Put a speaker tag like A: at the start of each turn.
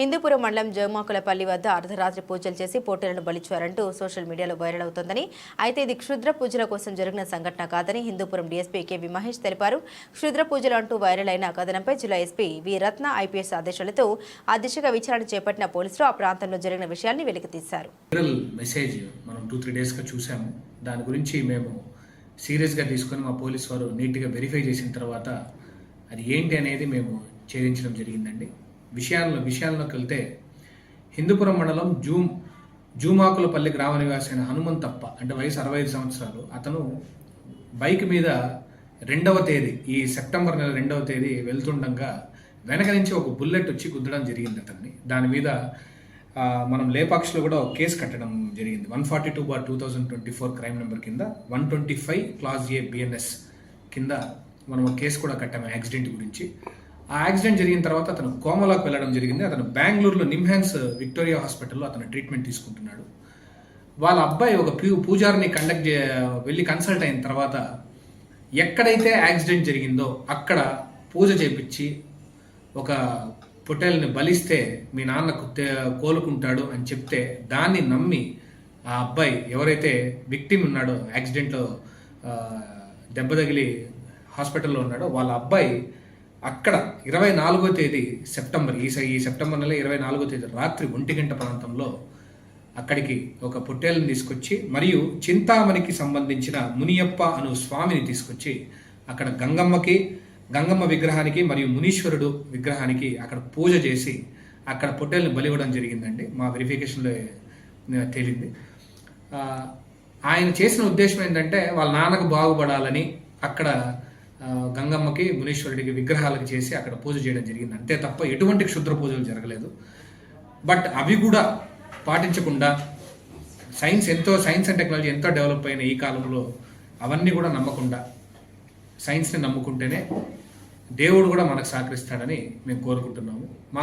A: హిందూపురం మండలం జోమాకులపల్లి వద్ద అర్ధరాత్రి పూజలు చేసి పోటీలను బలిచ్చారంటూ సోషల్ మీడియాలో వైరల్ అవుతోందని. అయితే ఇది క్షుద్ర పూజల కోసం జరిగిన సంఘటన కాదని హిందూపురం డీఎస్పీ కెవి మహేష్ తెలిపారు. క్షుద్ర పూజలు అంటూ వైరల్ అయిన కథనంపై జిల్లా ఎస్పీ వి రత్న ఐపీఎస్ ఆదేశాలతో ఆ దిశగా విచారణ చేపట్టిన పోలీసులు ఆ ప్రాంతంలో జరిగిన విషయాన్ని వెలికితీశారు.
B: మెసేజ్ మనం టూ త్రీ డేస్గా చూసాము. దాని గురించి మేము సీరియస్గా తీసుకొని మా పోలీస్ వారు నీట్గా వెరిఫై చేసిన తర్వాత అది ఏంటి అనేది మేము ఛేదించడం జరిగిందండి. విషయాల్లో విషయాల్లోకి వెళ్తే హిందూపురం మండలం జూమ్ జూమాకులపల్లి గ్రామ నివాసైన హనుమంతప్ప అంటే వయసు అరవై ఐదు సంవత్సరాలు. అతను బైక్ మీద రెండవ తేదీ ఈ సెప్టెంబర్ నెల రెండవ తేదీ వెళ్తుండగా వెనక నుంచి ఒక బుల్లెట్ వచ్చి గుద్దడం జరిగింది అతన్ని. దాని మీద మనం లేపాక్షిలో కూడా ఒక కేసు కట్టడం జరిగింది. One forty two bar two thousand twenty four crime number కింద one twenty five clause A BNS కింద మనం ఒక కేసు కూడా కట్టాము యాక్సిడెంట్ గురించి. ఆ యాక్సిడెంట్ జరిగిన తర్వాత అతను కోమలోకి వెళ్ళడం జరిగింది. అతను బెంగళూరులో నిమ్హాన్స్ విక్టోరియా హాస్పిటల్లో అతను ట్రీట్మెంట్ తీసుకుంటున్నాడు. వాళ్ళ అబ్బాయి ఒక ప్యూ పూజారిని కండక్ట్ చే వెళ్ళి కన్సల్ట్ అయిన తర్వాత ఎక్కడైతే యాక్సిడెంట్ జరిగిందో అక్కడ పూజ చేపించి ఒక పొట్టేల్ని బలిస్తే మీ నాన్న కోలుకుంటాడు అని చెప్తే దాన్ని నమ్మి ఆ అబ్బాయి ఎవరైతే విక్టిమ్ ఉన్నాడో యాక్సిడెంట్లో దెబ్బ తగిలి హాస్పిటల్లో ఉన్నాడో వాళ్ళ అబ్బాయి అక్కడ ఇరవై నాలుగో తేదీ సెప్టెంబర్ ఈ స- ఈ సెప్టెంబర్ నెల ఇరవై నాలుగో తేదీ రాత్రి ఒంటి గంట ప్రాంతంలో అక్కడికి ఒక పొట్టేలను తీసుకొచ్చి మరియు చింతామణికి సంబంధించిన మునియప్ప అను స్వామిని తీసుకొచ్చి అక్కడ గంగమ్మకి గంగమ్మ విగ్రహానికి మరియు మునీశ్వరుడు విగ్రహానికి అక్కడ పూజ చేసి అక్కడ పొట్టేలను బలివ్వడం జరిగిందండి. మా వెరిఫికేషన్లో తేలింది. ఆయన చేసిన ఉద్దేశం ఏంటంటే వాళ్ళ నాన్నకు బాగుపడాలని అక్కడ గంగమ్మకి మునీశ్వరుడికి విగ్రహాలకు చేసి అక్కడ పూజ చేయడం జరిగింది. అంతే తప్ప ఎటువంటి క్షుద్ర పూజలు జరగలేదు. బట్ అవి కూడా పాటించకుండా సైన్స్ ఎంతో సైన్స్ అండ్ టెక్నాలజీ ఎంతో డెవలప్ అయిన ఈ కాలంలో అవన్నీ కూడా నమ్మకుండా సైన్స్ని నమ్ముకుంటేనే దేవుడు కూడా మనకు సహకరిస్తాడని మేము కోరుకుంటున్నాము. మా